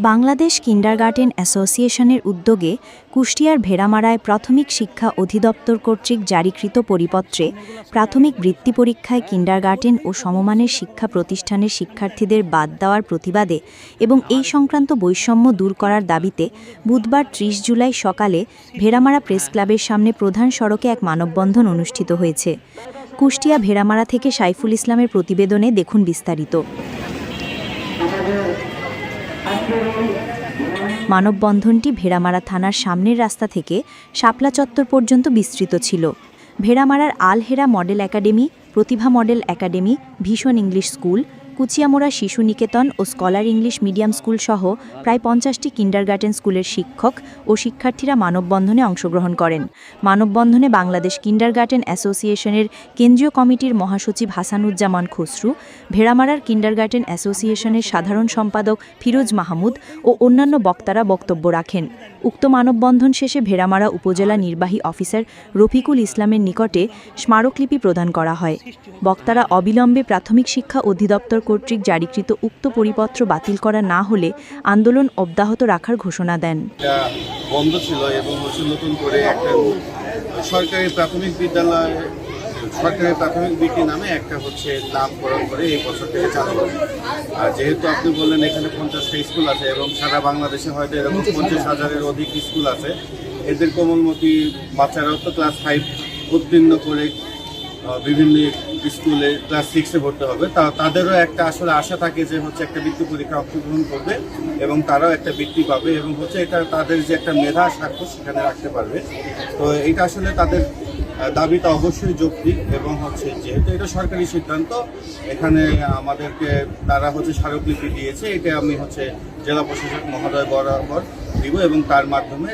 Bangladesh kindergarten অ্যাসোসিয়েশনের উদ্যোগে কুষ্টিয়ার ভেড়ামারায় প্রাথমিক শিক্ষা অধিদপ্তর কর্তৃক জারিকৃত পরিপত্রে প্রাথমিক বৃত্তি পরীক্ষায় কিন্ডারগার্টেন ও সমমানের শিক্ষা প্রতিষ্ঠানের শিক্ষার্থীদের বাদ দেওয়ার প্রতিবাদে এবং এই সংক্রান্ত বৈষম্য দূর করার দাবিতে বুধবার ত্রিশ জুলাই সকালে ভেড়ামারা প্রেস ক্লাবের সামনে প্রধান সড়কে এক মানববন্ধন অনুষ্ঠিত হয়েছে। কুষ্টিয়া ভেড়ামারা থেকে সাইফুল ইসলামের প্রতিবেদনে দেখুন বিস্তারিত। মানববন্ধনটি ভেড়ামারা থানার সামনের রাস্তা থেকে শাপলা চত্বর পর্যন্ত বিস্তৃত ছিল। ভেড়ামারার Alhera model academy, Pratibha model academy, Bhishan English school Kuchiyamora Shishu Niketan ও স্কলার ইংলিশ মিডিয়াম স্কুল সহ প্রায় পঞ্চাশটি কিন্ডারগার্টেন স্কুলের শিক্ষক ও শিক্ষার্থীরা মানববন্ধনে অংশগ্রহণ করেন। মানববন্ধনে বাংলাদেশ কিন্ডারগার্টেন অ্যাসোসিয়েশনের কেন্দ্রীয় কমিটির মহাসচিব হাসানুজ্জামান খসরু, ভেড়ামারার কিন্ডারগার্টেন অ্যাসোসিয়েশনের সাধারণ সম্পাদক ফিরোজ মাহমুদ ও অন্যান্য বক্তারা বক্তব্য রাখেন। উক্ত মানববন্ধন শেষে ভেড়ামারা উপজেলা নির্বাহী অফিসার রফিকুল ইসলামের নিকটে স্মারকলিপি প্রদান করা হয়। বক্তারা অবিলম্বে প্রাথমিক শিক্ষা অধিদপ্তর কর্তৃক জারিকৃত উক্ত পরিপত্র বাতিল করা না হলে আন্দোলন অব্যাহত রাখার ঘোষণা দেন। বন্ধ ছিল এবং নতুন করে একটা সরকারি প্রাথমিক বিদ্যালয়, সরকারি প্রাথমিক বৃত্তি নামে একটা হচ্ছে নামকরণ করে এই বছর থেকে চালু হবে। আর যেহেতু আপনি বললেন এখানে পঞ্চাশটা স্কুল আছে এবং সারা বাংলাদেশে হয়তো এরকম পঞ্চাশ হাজারের অধিক স্কুল আছে, এদের কোমলমতি বাচ্চারাও তো ক্লাস ফাইভ উত্তীর্ণ করে বিভিন্ন স্কুলে ক্লাস সিক্সে ভর্তি হবে। তা, তাদেরও একটা আসলে আশা থাকে যে হচ্ছে একটা বৃত্তি পরীক্ষা অংশগ্রহণ করবে এবং তারাও একটা বৃত্তি পাবে এবং হচ্ছে এটা তাদের যে একটা মেধা স্বাক্ষর সেখানে রাখতে পারবে। তো এটা আসলে তাদের দাবিটা অবশ্যই যৌক্তিক এবং হচ্ছে যেহেতু এটা সরকারি সিদ্ধান্ত, এখানে আমাদেরকে, তারা হচ্ছে স্মারকলিপি দিয়েছে। এটা আমি হচ্ছে জেলা প্রশাসক মহোদয় বরাবর দিব এবং তার মাধ্যমে